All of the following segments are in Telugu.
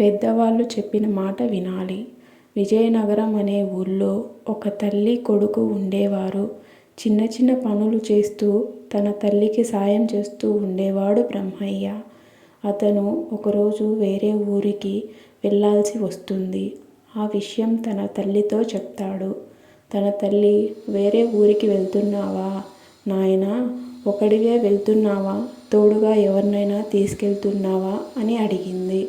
పెద్దవాళ్ళు చెప్పిన మాట వినాలి. విజయనగరం అనే ఊళ్ళో ఒక తల్లి కొడుకు ఉండేవారు. చిన్న చిన్న పనులు చేస్తూ తన తల్లికి సాయం చేస్తూ ఉండేవాడు బ్రహ్మయ్య. అతను ఒకరోజు వేరే ఊరికి వెళ్ళాల్సి వస్తుంది. ఆ విషయం తన తల్లితో చెప్తాడు. తన తల్లి వేరే ఊరికి వెళ్తున్నావా? నాయనా ఒకడివే వెళ్తున్నావా? తోడుగా ఎవరినైనా తీసుకెళ్తున్నావా? అని అడిగింది.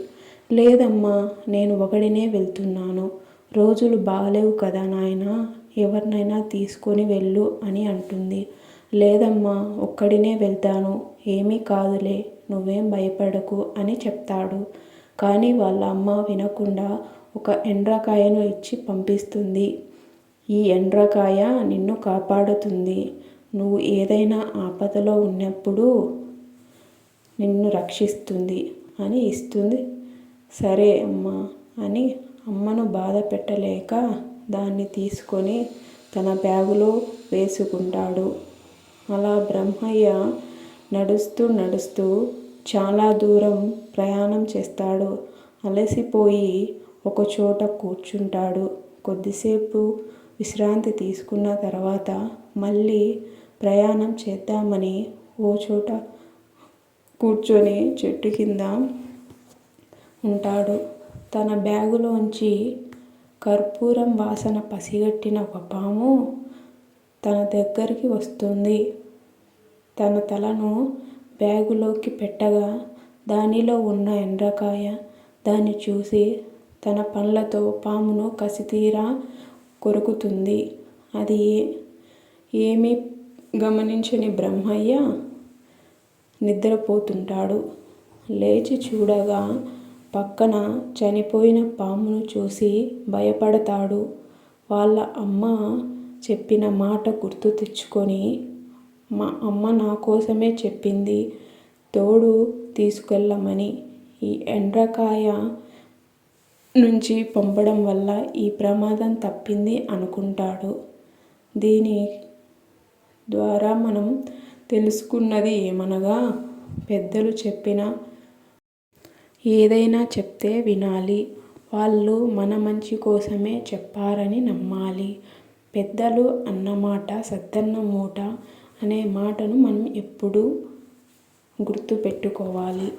లేదమ్మా నేను ఒకడినే వెళ్తున్నాను. రోజులు బాగలేవు కదా నాయనా ఎవరినైనా తీసుకొని వెళ్ళు అని అంటుంది. లేదమ్మా ఒక్కడినే వెళ్తాను. ఏమీ కాదులే నువ్వేం భయపడకు అని చెప్తాడు. కానీ వాళ్ళ అమ్మ వినకుండా ఒక ఎండ్రకాయను ఇచ్చి పంపిస్తుంది. ఈ ఎండ్రకాయ నిన్ను కాపాడుతుంది. నువ్వు ఏదైనా ఆపదలో ఉన్నప్పుడు నిన్ను రక్షిస్తుంది అని ఇస్తుంది సరే అమ్మా అని అమ్మను బాధ పెట్టలేక దాన్ని తీసుకొని తన బ్యాగులో వేసుకుంటాడు. అలా బ్రహ్మయ్య నడుస్తూ నడుస్తూ చాలా దూరం ప్రయాణం చేస్తాడు. అలసిపోయి ఒకచోట కూర్చుంటాడు. కొద్దిసేపు విశ్రాంతి తీసుకున్న తర్వాత మళ్ళీ ప్రయాణం చేద్దామని ఓ చోట కూర్చొని చెట్టు కింద ఉంటాడు. తన బ్యాగులోంచి కర్పూరం వాసన పసిగట్టిన ఒక పాము తన దగ్గరికి వస్తుంది. తన తలను బ్యాగులోకి పెట్టగా దానిలో ఉన్న ఎండ్రకాయ దాన్ని చూసి తన పండ్లతో పామును కసితీరా కొరుకుతుంది. అది ఏమీ గమనించని బ్రహ్మయ్య నిద్రపోతుంటాడు. లేచి చూడగా పక్కన చనిపోయిన పామును చూసి భయపడతాడు. వాళ్ళ అమ్మ చెప్పిన మాట గుర్తు తెచ్చుకొని మా అమ్మ నా కోసమే చెప్పింది. తోడు తీసుకెళ్ళమని. ఈ ఎండ్రకాయ నుంచి పంపడం వల్ల ఈ ప్రమాదం తప్పింది అనుకుంటాడు. దీని ద్వారా మనం తెలుసుకున్నది ఏమనగా పెద్దలు చెప్పిన ఏదైనా చెప్తే వినాలి. వాళ్ళు మన మంచి కోసమే చెప్పారని నమ్మాలి. పెద్దలు అన్నమాట సద్దన్న మూట అనే మాటను మనం ఎప్పుడూ గుర్తుపెట్టుకోవాలి.